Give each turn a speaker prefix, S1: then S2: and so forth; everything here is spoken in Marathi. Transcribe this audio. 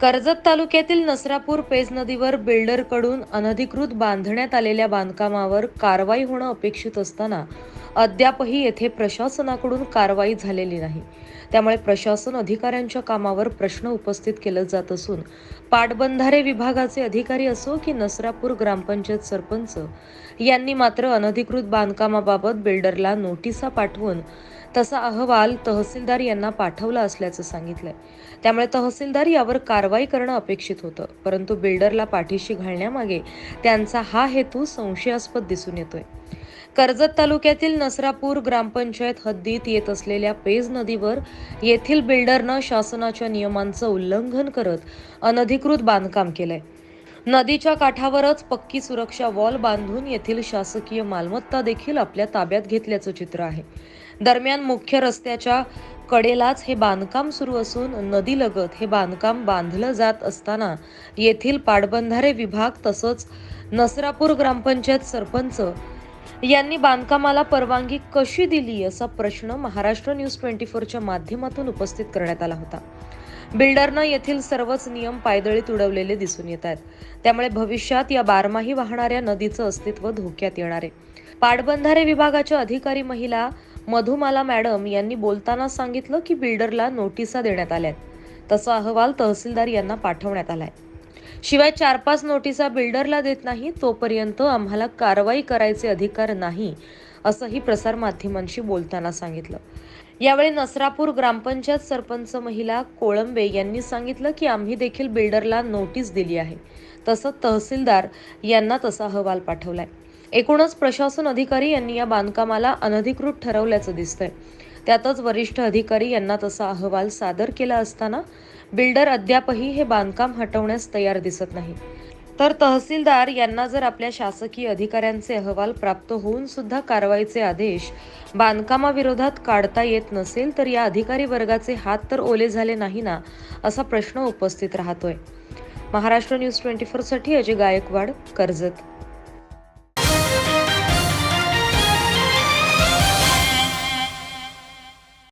S1: कर्जत तालुक्यातील नसरापूर पेज नदीवर बिल्डरकडून अनधिकृत बांधण्यात आलेल्या बांधकामावर कारवाई होणं अपेक्षित असताना अद्यापही येथे प्रशासनाकडून कारवाई झालेली नाही. त्यामुळे प्रशासन अधिकाऱ्यांच्या कामावर प्रश्न उपस्थित केला जात असून पाटबंधारे विभागाचे अधिकारी असो की नसरापूर ग्रामपंचायत सरपंच यांनी मात्र अनधिकृत बांधकामाबाबत बिल्डरला नोटिसा पाठवून तसा अहवाल तहसीलदार यांना पाठवला असल्याचं सांगितलंय. त्यामुळे तहसीलदार यावर कारवाई करणं अपेक्षित होतं परंतु बिल्डरला पाठीशी घालण्यामागे त्यांचा हा हेतू संशयास्पद दिसून येतोय. कर्जत तालुक्यातील नसरापूर ग्रामपंचायत हद्दीत येत असलेल्या पेज नदीवर येथील बिल्डरनं शासनाच्या नियमांचं उल्लंघन करत अनधिकृत बांधकाम केलंय. नदीच्या काठावरच पक्की सुरक्षा वॉल बांधून येथील शासकीय मालमत्ता देखील आपल्या ताब्यात घेतल्याचं चित्र आहे. दरम्यान मुख्य रस्त्याच्या कडेलाच हे बांधकाम सुरू असून नदीलगत हे बांधकाम बांधलं जात असताना येथील पाटबंधारे विभाग तसंच नसरापूर ग्रामपंचायत सरपंच यांनी बांधकामाला परवानगी कशी दिली असा प्रश्न महाराष्ट्र न्यूज ट्वेंटी फोरच्या माध्यमातून उपस्थित करण्यात आला होता. बिल्डरनं येथील सर्वच नियम पायदळीत उडवलेले दिसून येत आहेत. त्यामुळे भविष्यात या बारमाही वाहणाऱ्या नदीचं अस्तित्व धोक्यात येणार आहे. पाटबंधारे विभागाच्या अधिकारी महिला मधुमाला मॅडम यांनी बोलताना सांगितलं की बिल्डरला नोटिसा देण्यात आल्यात तसा अहवाल तहसीलदार यांना पाठवण्यात आलाय. शिवाय चार पाच नोटिसा बिल्डरला देत नाही तोपर्यंत आम्हाला कारवाई करायचे अधिकार नाही असंही प्रसारमाध्यमांशी बोलताना सांगितलं. यावेळी नसरापूर ग्रामपंचायत सरपंच महिला कोळंबे यांनी सांगितलं की आम्ही देखील बिल्डरला नोटीस दिली आहे. तसंच तहसीलदार यांना तसा अहवाल पाठवलाय. एकूणच प्रशासन अधिकारी यांनी या बांधकामाला अनधिकृत ठरवल्याचं दिसतंय. त्यातच वरिष्ठ अधिकारी यांना तसा अहवाल सादर केला असताना बिल्डर अद्यापही हे बांधकाम हटवण्यास तयार दिसत नाही. तर तहसीलदार यांना जर आपल्या शासकीय अधिकाऱ्यांचे अहवाल प्राप्त होऊन सुद्धा कारवाईचे आदेश बांधकामाविरोधात काढता येत नसेल तर या अधिकारी वर्गाचे हात तर ओले झाले नाही ना असा प्रश्न उपस्थित राहतोय. महाराष्ट्र न्यूज ट्वेंटी फोरसाठी अजय गायकवाड कर्जत.